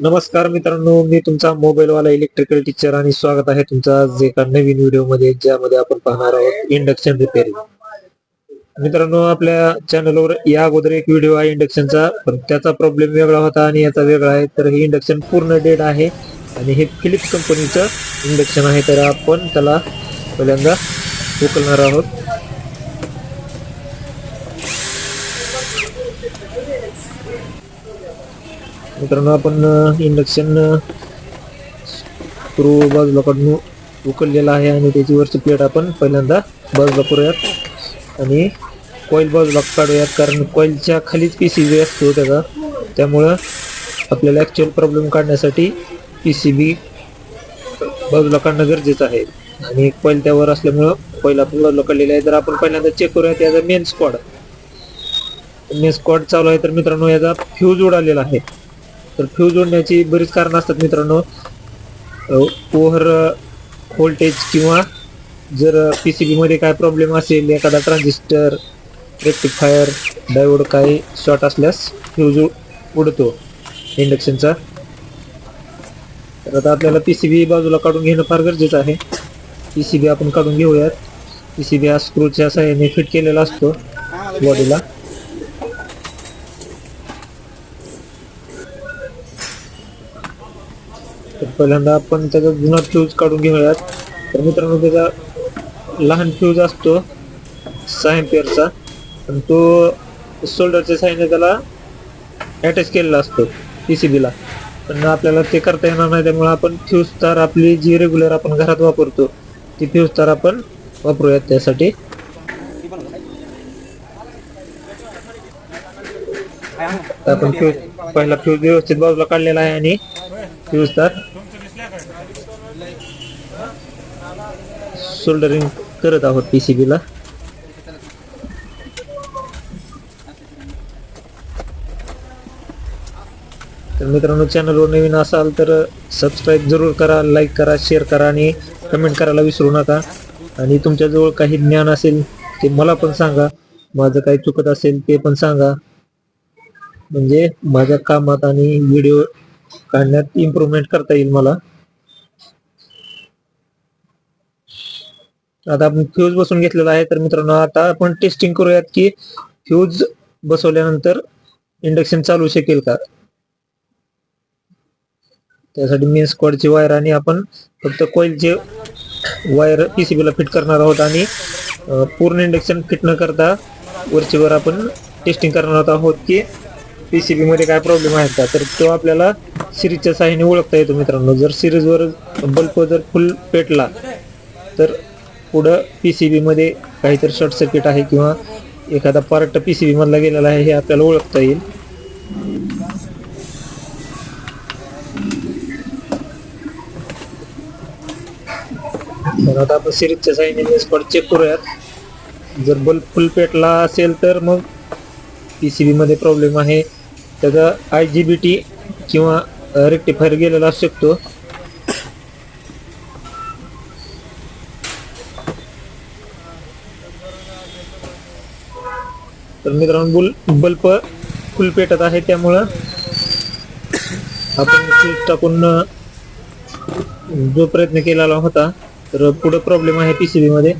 नमस्कार मित्रांनो मी तुमचा मोबाईल वाला इलेक्ट्रिकल टीचर आणि स्वागत आहे तुमचा आज एका नवीन व्हिडिओमध्ये ज्यामध्ये आपण पाहणार आहोत इंडक्शन रिपेअरिंग मित्रांनो आपल्या चॅनलवर या अगोदर एक व्हिडिओ आहे इंडक्शनचा पण त्याचा प्रॉब्लेम वेगळा होता आणि याचा वेगळा आहे. तर हे इंडक्शन पूर्ण डेड आहे आणि हे फिलिप्स कंपनीचं इंडक्शन आहे. तर आपण त्याला पहिल्यांदा उकलणार आहोत. मित्रांनो आपण इंडक्शन स्क्रू बाजूला काढून उकललेला आहे आणि त्याची वरची प्लेट आपण पहिल्यांदा बाजूला करूयात. आणि कॉईल बाजूला काढूयात कारण कॉईलच्या खालीच पी सी बी असतो त्याचा. त्यामुळं आपल्याला ॲक्च्युअल प्रॉब्लेम काढण्यासाठी पी सी बी बाजूला काढणं गरजेचं आहे. आणि कॉईल त्यावर असल्यामुळं कॉईल आपण बाजूला काढलेली आहे. तर आपण पहिल्यांदा चेक करूयात याचा मेन स्क्वॉड मेन स्क्वॉड चालू आहे. तर मित्रांनो याचा फ्यूज उडालेला आहे. तर फ्यूज जोडण्याची बरीच कारणं असतात मित्रांनो. ओव्हर व्होल्टेज किंवा जर पी सी बीमध्ये काय प्रॉब्लेम असेल एखादा ट्रान्झिस्टर रेक्टिफायर डायोड काही शॉर्ट असल्यास फ्यूज उडतो इंडक्शनचा तर आता आपल्याला पी सी बी बाजूला काढून घेणं फार गरजेचं आहे. पी सी बी आपण काढून घेऊयात. पी सी बी हा स्क्रूच्या सहाय्याने फिट केलेला असतो बॉडीला तर पहिल्यांदा आपण त्याचा जुना फ्यूज काढून घेऊयात. तर मित्रांनो त्याचा लहान फ्यूज असतो सहा एम्पियरचा पण तो सोल्डरच्या साईडने त्याला अटॅच केलेला असतो पी सी बीला पण आपल्याला ते करता येणार नाही त्यामुळे आपण फ्यूज तार आपली जी रेग्युलर आपण घरात वापरतो ती फ्यूज तार आपण वापरूयात त्यासाठी. आपण फ्यूज पहिला फ्यूज व्यवस्थित बाजूला काढलेला आहे आणि फ्यूज तार सोल्डरिंग करत आहोत पीसीबी ला. तर मित्रांनो चॅनलवर नवीन असाल तर सबस्क्राईब जरूर करा लाईक करा शेअर करा आणि कमेंट करायला विसरू नका. आणि तुमच्याजवळ काही ज्ञान असेल ते मला पण सांगा. माझं काही चुकत असेल ते पण सांगा. म्हणजे माझ्या कामात आणि व्हिडिओ काढण्यात इम्प्रूव्हमेंट करता येईल मला. आता आपण फ्यूज बसून घेतलेला आहे तर मित्रांनो आता आपण टेस्टिंग करूयात की फ्यूज बसवल्यानंतर इंडक्शन चालू शकेल का? त्यासाठी मेन स्क्वॉडची वायर आणि आपण फक्त कॉईलचे वायर पीसीबीला फिट करणार आहोत आणि पूर्ण इंडक्शन फिट न करता वरची वर आपण टेस्टिंग करणार आहोत की पीसीबी मध्ये काय प्रॉब्लेम आहेत का? तर तो आपल्याला सिरीजच्या साहाय्याने ओळखता येतो मित्रांनो. जर सिरीजवर बल्ब जर फुल पेटला तर पुढं पीसीबी मध्ये काहीतरी शॉर्ट सर्किट आहे किंवा एखादा पार्ट पीसीबी मधला गेलेला आहे हे आपल्याला ओळखता येईल. तर आता आपण सिरीजच्या साहाय्याने स्पॉट चेक करूयात. जर बल्ब फुल पेटला असेल तर मग पीसीबी मध्ये प्रॉब्लेम आहे. त्याचा आय जी बी टी किंवा रेक्टिफायर गेलेला असू शकतो. तर मित्रांनो बुल बल्ब फुल पेटत आहे त्यामुळं आपण स्विच टाकून जो प्रयत्न केलेला होता तर पुढं प्रॉब्लेम आहे पीसीबी मध्ये.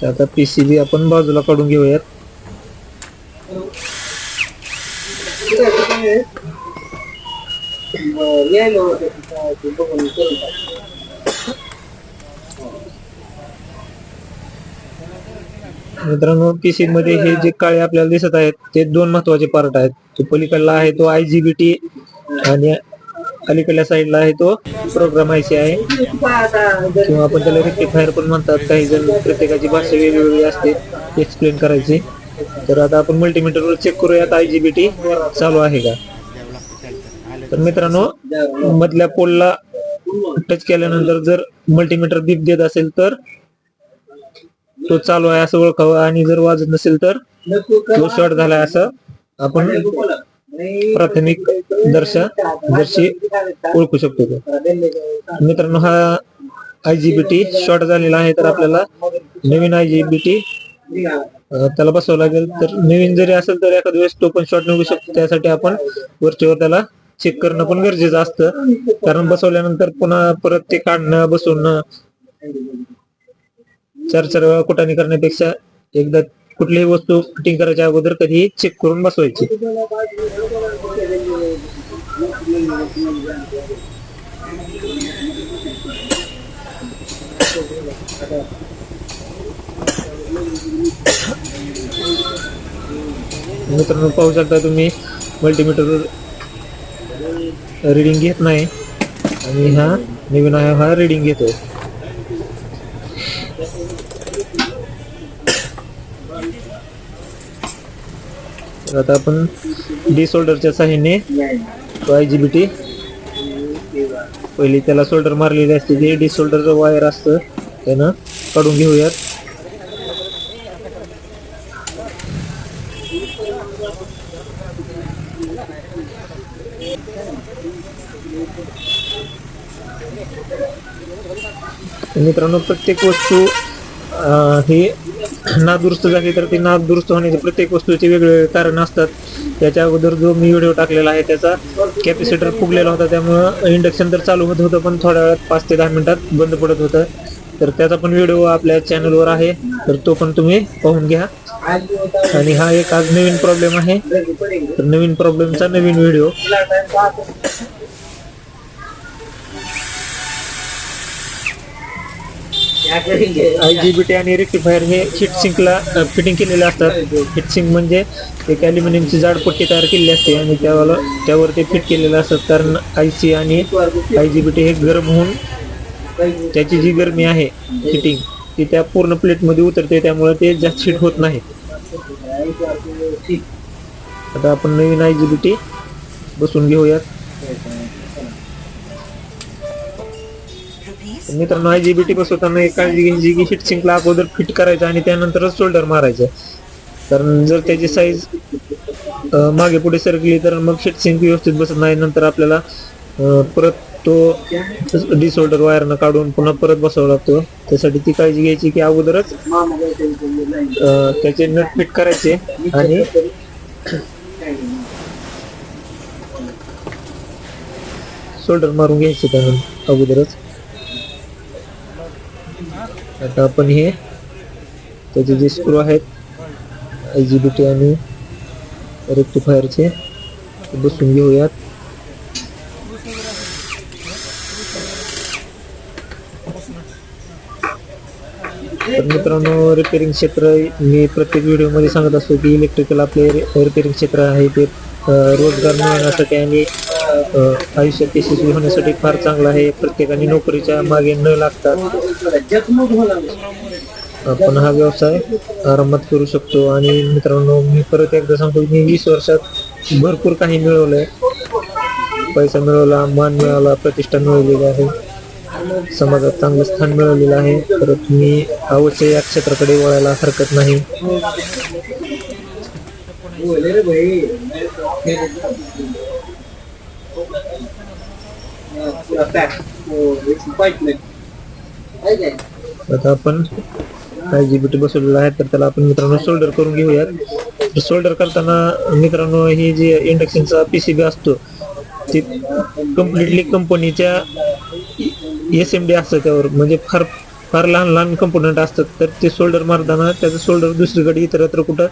तर आता पीसीबी आपण बाजूला काढून घेऊयात. मित्रांनो पीसी मध्ये हे जे काळे आपल्याला दिसत आहेत ते दोन महत्त्वाचे पार्ट आहेत. तो पलीकडला आहे तो आय जी बी टी आणि अलीकडल्या साईडला आहे तो प्रोग्राम आयसी आहे किंवा आपण त्याला रेक्टिफायर पण म्हणतात. काही जण प्रत्येकाची भाषा वेगवेगळी असते एक्सप्लेन करायची. तर आता आपण मल्टीमीटरवर चेक करूयात आय जी बी टी चालू आहे का? तर मित्रांनो मधल्या पोलला टच केल्यानंतर जर मल्टीमीटर दीप देत असेल तर तो चालू आहे असं ओळखावं आणि जर वाजत नसेल तर तो शॉर्ट झालाय असं आपण प्राथमिक दर्शा दर्शी ओळखू शकतो. मित्रांनो हा I G B T short झालेला आहे तर आपल्याला नवीन आय जी बी टी अं, त्याला बसवावं लागेल. तर नवीन जरी असेल तर एखाद्या वेळेस तो पण शॉर्ट निघू शकतो. त्यासाठी आपण वरच्यावर त्याला चेक करणं पण गरजेचं असतं. कारण बसवल्यानंतर पुन्हा परत ते काढणं बसवणं चार चार वेळा कुटाने करण्यापेक्षा एकदा कुठलीही वस्तू फिटिंग करायच्या अगोदर कधीही चेक करून बसवायची. मित्रांनो पाहू शकता तुम्ही मल्टीमीटर रिडिंग घेत नाही. आणि हा नवीन आयोग हा रिडिंग घेतो तर आता आपण डी सोल्डरच्या साह्याने आय जी बी टी पहिली त्याला सोल्डर मारलेली असते जे डी सोल्डरचं वायर असतं त्यानं काढून घेऊयात. मित्रांनो प्रत्येक वस्तू ही नादुरुस्त झाली तर ती नादुरुस्त होण्याचे प्रत्येक वस्तूचे वेगवेगळे कारण असतात. त्याच्या अगोदर जो मी व्हिडिओ टाकलेला आहे त्याचा कॅपॅसिटर फुगलेला होता. त्यामुळं इंडक्शन तर चालू होत होतं पण थोड्या वेळात पाच ते दहा मिनटात बंद पडत होतं. तर त्याचा पण व्हिडिओ आपल्या चॅनलवर आहे तर तो पण तुम्ही पाहून घ्या. आणि हा एक आज नवीन प्रॉब्लेम आहे. तर नवीन प्रॉब्लेमचा नवीन video. I G B T आणि रेक्टिफायर हे हिट सिंकला फिटिंग केलेले असतात. हिट सिंक म्हणजे एक ॲल्युमिनियमची जाड पट्टी तयार केलेली असते आणि त्यावर त्यावर ते फिट केलेलं असतात कारण आय सी आणि आय जी बी टी हे गरम होऊन त्याची जी गरमी आहे फिटिंग ती त्या पूर्ण प्लेटमध्ये उतरते. त्यामुळे ते जास्त हिट होत नाही. आता आपण नवीन आय जी बी टी बसून घेऊयात. मित्रांनो आय जी बी टी बसवताना एक काळजी घ्यायची की हिट सिंकला अगोदर फिट करायचं आणि त्यानंतरच शोल्डर मारायचं. कारण जर त्याची साईज मागे पुढे सरकली तर मग हिट सिंक व्यवस्थित बसत नाही. नंतर आपल्याला परत तो डिसोल्डर वायरनं काढून पुन्हा परत बसावा लागतो. त्यासाठी ती काळजी घ्यायची की अगोदरच त्याचे नट फिट करायचे आणि शोल्डर मारून घ्यायचे त्यानंतर अगोदरच. आता आपण हे त्याचे जे स्क्रू आहेत आय जी बी टी आणि रेक्टिफायरचे बसून घेऊयात. तर मित्रांनो रिपेरिंग क्षेत्र मी प्रत्येक व्हिडिओमध्ये सांगत असतो की इलेक्ट्रिकल आपले रिपेरिंग क्षेत्र आहे ते रोजगार मिळवण्यासाठी आणि आयुष्यात यशस्वी होण्यासाठी फार चांगलं आहे. प्रत्येकाने नोकरीच्या मागे न लागता आपण हा व्यवसाय आरामात करू शकतो. आणि मित्रांनो मी परत एकदा सांगतो मी वीस वर्षात भरपूर काही मिळवलंय. पैसा मिळवला मान मिळवला प्रतिष्ठा मिळवलेली आहे. समाजात चांगलं स्थान मिळवलेलं आहे. परत मी अवश्य या क्षेत्राकडे वळायला हरकत नाही. आता आपण काय जी बी बसवलेला आहे तर त्याला आपण मित्रांनो सोल्डर करून घेऊयात. सोल्डर करताना मित्रांनो ही जी इंडक्शनचा पीसीबी असतो ते कम्प्लिटली कंपनीच्या एस एम डी असतं त्यावर. म्हणजे फार फार लहान लहान कंपोनंट असतात. तर ते सोल्डर मारताना त्याचं सोल्डर दुसरीकडे इतरत्र कुठं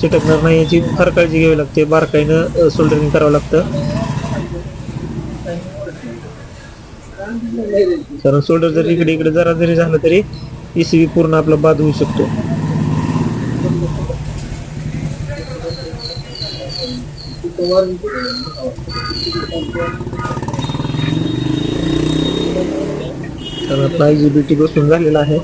चिटकणार नाही याची फार काळजी घ्यावी लागते. बारकाईनं सोल्डरिंग करावं लागतं. कारण सोल्डर जर इकडे इकडे जरा जरी झालं तरी पीसीबी पूर्ण आपला बाद होऊ शकतो. तर आपला आय जी बी टी बसून झालेला आहे.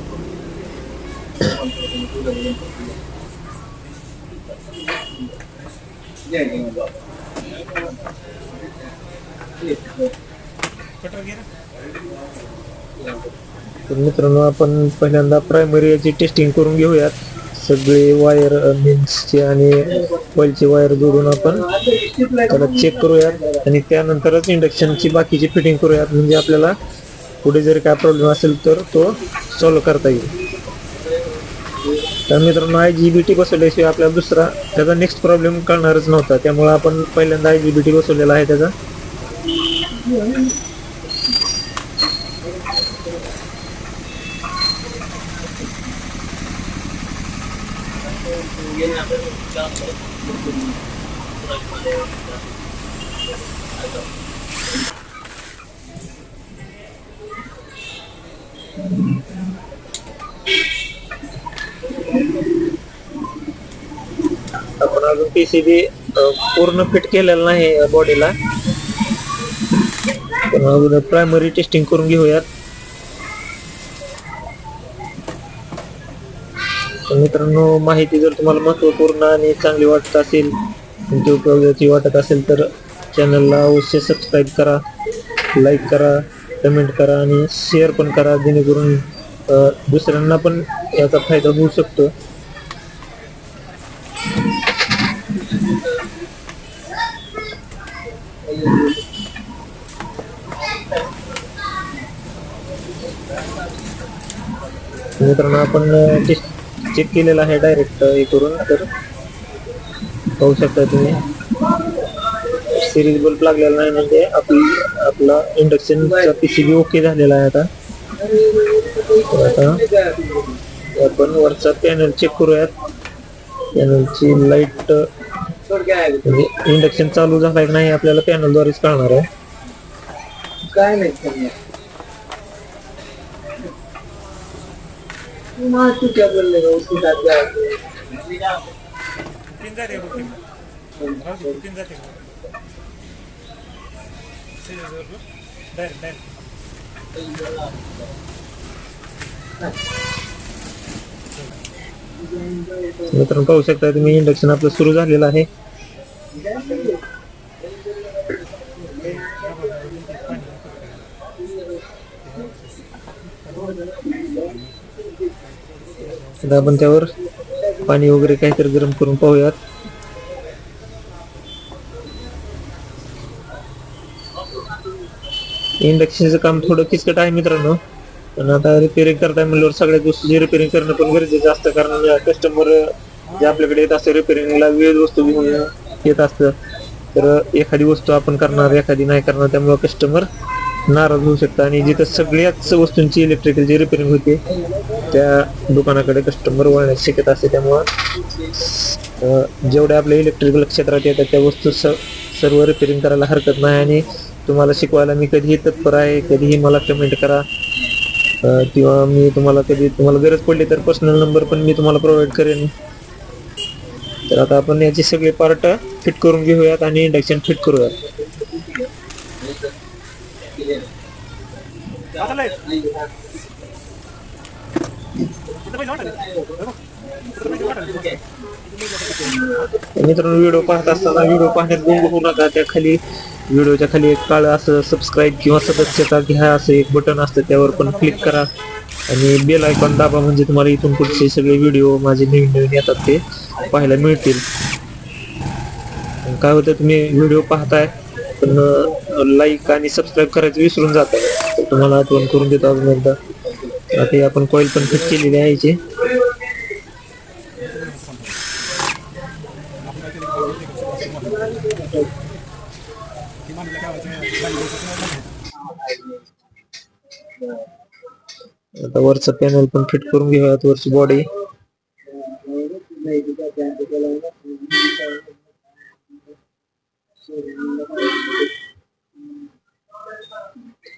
तर मित्रांनो आपण पहिल्यांदा प्रायमरी याची टेस्टिंग करून घेऊयात. सगळे वायर मेन्सचे आणि कॉईलचे वायर जोडून आपण त्याला चेक करूयात. आणि त्यानंतरच इंडक्शनची बाकीची फिटिंग करूयात. म्हणजे आपल्याला पुढे जर काय प्रॉब्लेम असेल तर तो सॉल्व करता येईल. तर मित्रांनो आय जी बी टी बसवल्याशिवाय आपल्याला दुसरा त्याचा नेक्स्ट प्रॉब्लेम कळणारच नव्हता. त्यामुळे आपण पहिल्यांदा आय जी बी टी बसवलेला आहे त्याचा. आपण अजून पीसीबी पूर्ण फिट केलेला नाही बॉडीला पण प्रायमरी टेस्टिंग करून घेऊयात. तर मित्रांनो माहिती जर तुम्हाला महत्त्वपूर्ण आणि चांगली वाटत असेल तुमची उपयोगाची वाटत असेल तर चॅनलला अवश्य सबस्क्राईब करा लाईक करा कमेंट करा आणि शेअर पण करा जेणेकरून दुसऱ्यांना पण याचा फायदा होऊ शकतो. मित्रांनो आपण टेस्ट चेक केलेला आहे डायरेक्ट हे करून तर पाहू शकता तुम्ही. सिरीज बल्ब लागलेला नाही म्हणजे आपली आपला इंडक्शनचा पी सी बी ओके झालेला आहे आता. आता आपण वरचा पॅनल चेक करूयात. पॅनलची लाइट म्हणजे इंडक्शन चालू झालाय नाही आपल्याला पॅनलद्वारेच कळणार आहे. काय नाही. तू क्या बोलले का उसके साथ क्या तीन जाते बुकिंग जाते डायरेक्ट डायरेक्ट मित्रांनो पाहू शकता तुम्ही इंडक्शन आपलं सुरू झालेलं आहे. आता आपण त्यावर पाणी वगैरे काहीतरी गरम करून पाहूयात. इंडक्शनचं काम थोडं किचकट आहे मित्रांनो. पण आता रिपेअरिंग करताय म्हणल्यावर सगळ्या गोष्टी रिपेअरिंग करणं पण गरजेचं असतं. कारण कस्टमर जे आपल्याकडे येत असतं रिपेअरिंगला वेळ वस्तू घेऊन येत असतं. तर एखादी वस्तू आपण करणार एखादी नाही करणार त्यामुळे कस्टमर नाराज होऊ शकता. आणि जिथं सगळ्याच वस्तूंची इलेक्ट्रिकलची रिपेअरिंग होते त्या दुकानाकडे कस्टमर वळण्याची शक्यता असते. त्यामुळं जेवढ्या आपल्या इलेक्ट्रिकल क्षेत्रात येतात त्या वस्तू स सर्व रिपेअरिंग करायला हरकत नाही. आणि तुम्हाला शिकवायला मी कधीही तत्पर आहे कधीही मला कमेंट करा. किंवा मी तुम्हाला कधी तुम्हाला गरज पडली तर पर्सनल नंबर पण मी तुम्हाला प्रोव्हाइड करेन. तर आता आपण याचे सगळे पार्ट फिट करून घेऊयात आणि इंडक्शन फिट करूयात आता लाइट इथं पहिले वाटायला मित्रांनो व्हिडिओ पाहत असताना व्हिडिओ पाहण्यात गुंग होऊ नका. त्या खाली व्हिडिओच्या खाली एक काळं असं सबस्क्राईब किंवा सदस्यता घ्या असं एक बटन असतं. त्यावर पण क्लिक करा. आणि बेल आयकॉन दाबा म्हणजे तुम्हाला इथून पुढचे सगळे व्हिडिओ माझे नवीन नवीन येतात ते पाहायला मिळतील. काय होतं तुम्ही व्हिडिओ पाहताय पण लाईक आणि सबस्क्राईब करायचं विसरून जात. आहे तुम्हाला आठवण करून देतो अजून एकदा. आता हे आपण कॉईल पण फिट केलेली आहे याची. आता वरचं पॅनल पण फिट करून घेऊयात वरची बॉडी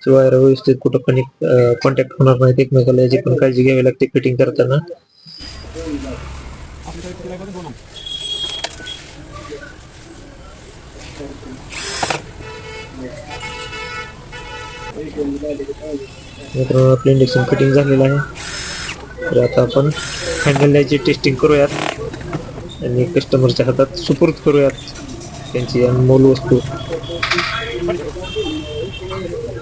वायर व्यवस्थित कुठं कनेक्ट कॉन्टॅक्ट होणार नाहीत एकमेकाला याची पण काळजी घ्यावी लागते फिटिंग करताना. मित्रांनो आपलं इंडक्शन फिटिंग झालेलं आहे. तर आता आपण हँडल याची टेस्टिंग करूयात आणि कस्टमरच्या हातात सुपूर्द करूयात त्यांची अनमोल वस्तू.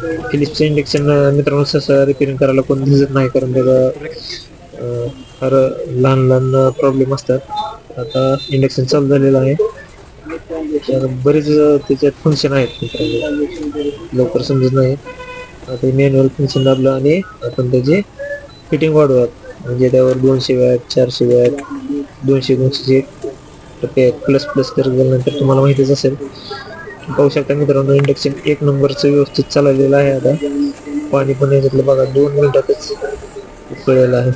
फिलिप्सचं इंडक्शन मित्रांनो सहसा रिपेअरिंग करायला कोण दिसत नाही कारण त्याचा फार लहान लहान प्रॉब्लेम असतात. आता इंडक्शन चालू झालेलं आहे. तर बरेच त्याच्यात फंक्शन आहेत मित्रांनो. लवकर समजत नाही. आता मॅन्युअल फंक्शन दाबलं आणि आपण त्याची फिटिंग वाढवूयात. म्हणजे त्यावर दोनशे वॅट चारशे वॅट दोनशे दोनशेचे टप्पे आहेत प्लस प्लस करत गेल्यानंतर तुम्हाला माहितीच असेल. पाहू शकता मित्रांनो इंडक्शन एक नंबरचं व्यवस्थित चाललेलं आहे आता. पाणी पण याच्यातलं बघा दोन मिनिटातच उकळलेलं आहे.